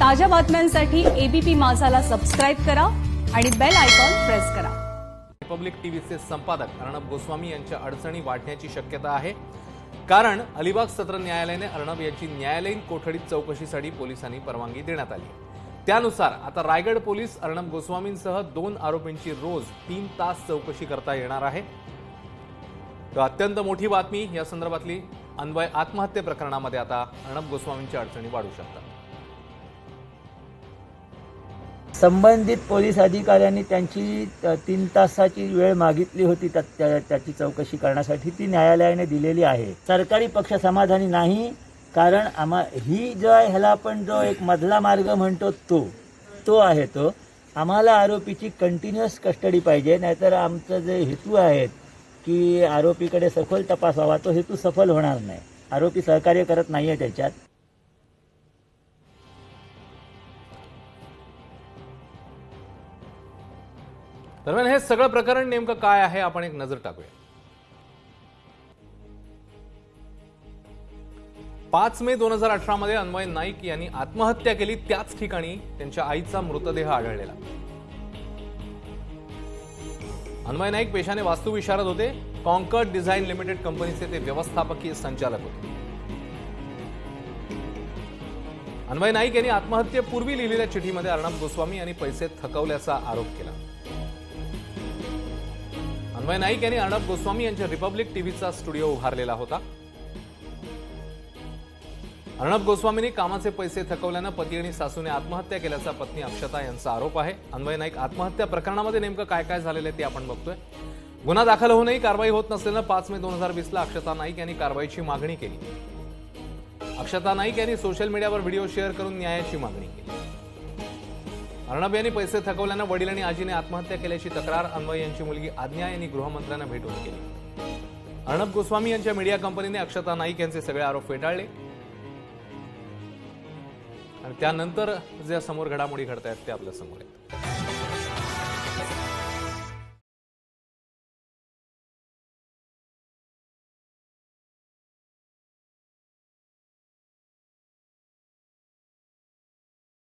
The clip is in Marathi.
ताज्या बातम्यांसाठी एबीपी माझाला सबस्क्राईब करा आणि बेल आयकॉन प्रेस करा. रिपब्लिक टीव्हीचे संपादक अर्णब गोस्वामी यांच्या अडचणी वाढण्याची शक्यता आहे. कारण अलिबाग सत्र न्यायालयाने अर्णब यांची न्यायालयीन कोठडीत चौकशीसाठी पोलिसांनी परवानगी देण्यात आली त्यानुसार आता रायगड पोलीस अर्णब गोस्वामींसह दोन आरोपींची रोज तीन तास चौकशी करता येणार आहे. तर अत्यंत मोठी बातमी या संदर्भातली अन्वय आत्महत्ये प्रकरणामध्ये आता अर्णब गोस्वामींच्या अडचणी वाढू शकतात. संबंधित पोलीस अधिकाऱ्यांनी त्यांची त- तीन तासाची वेळ मागितली होती त्या- त्याची चौकशी करण्यासाठी. ती न्यायालयाने दिलेली आहे. सरकारी पक्ष समाधानी नाही कारण आम्हा ही जो आहे ह्याला आपण जो एक मधला मार्ग म्हणतो तो तो आहे तो. आम्हाला आरोपीची कंटिन्युअस कस्टडी पाहिजे नाहीतर आमचं जे हेतू आहेत की आरोपीकडे सखोल तपास व्हावा तो हेतू सफल होणार नाही. आरोपी सहकार्य करत नाही आहे त्याच्यात. दरम्यान हे सगळं प्रकरण नेमकं काय आहे? आपण एक नजर टाकूया. पाच मे दोन हजार अठरा मध्ये अन्वय नाईक यांनी आत्महत्या केली. त्याच ठिकाणी त्यांच्या आईचा मृतदेह आढळलेला. अन्वय नाईक पेशाने वास्तुविशारद होते. कॉन्कर्ड डिझाईन लिमिटेड कंपनीचे ते व्यवस्थापकीय संचालक होते. अन्वय नाईक यांनी आत्महत्येपूर्वी लिहिलेल्या चिठीमध्ये अर्णब गोस्वामी यांनी पैसे थकवल्याचा आरोप केला. अन्वय नाईक यांनी अर्णब गोस्वामी यांच्या रिपब्लिक टीव्हीचा स्टुडिओ उभारलेला होता. अर्णब गोस्वामींनी कामाचे पैसे थकवल्यानं पती आणि सासूने आत्महत्या केल्याचा पत्नी अक्षता यांचा आरोप आहे. अन्वय नाईक आत्महत्या प्रकरणामध्ये नेमकं काय काय झालेलं आहे ते आपण बघतोय. गुन्हा दाखल होऊनही कारवाई होत नसल्यानं पाच मे दोन हजार वीसला अक्षता नाईक यांनी कारवाईची मागणी केली. अक्षता नाईक यांनी सोशल मीडियावर व्हिडिओ शेअर करून न्यायाची मागणी केली. अर्णब यांनी पैसे थकवल्यानं वडील आणि आजीने आत्महत्या केल्याची तक्रार अन्वय यांची मुलगी आज्ञा यांनी गृहमंत्र्यांना भेटून केली. अर्णब गोस्वामी यांच्या मीडिया कंपनीने अक्षता नाईक यांचे सगळे आरोप फेटाळले. आणि त्यानंतर ज्या समोर घडामोडी घडतायत ते आपल्यासमोर आहेत.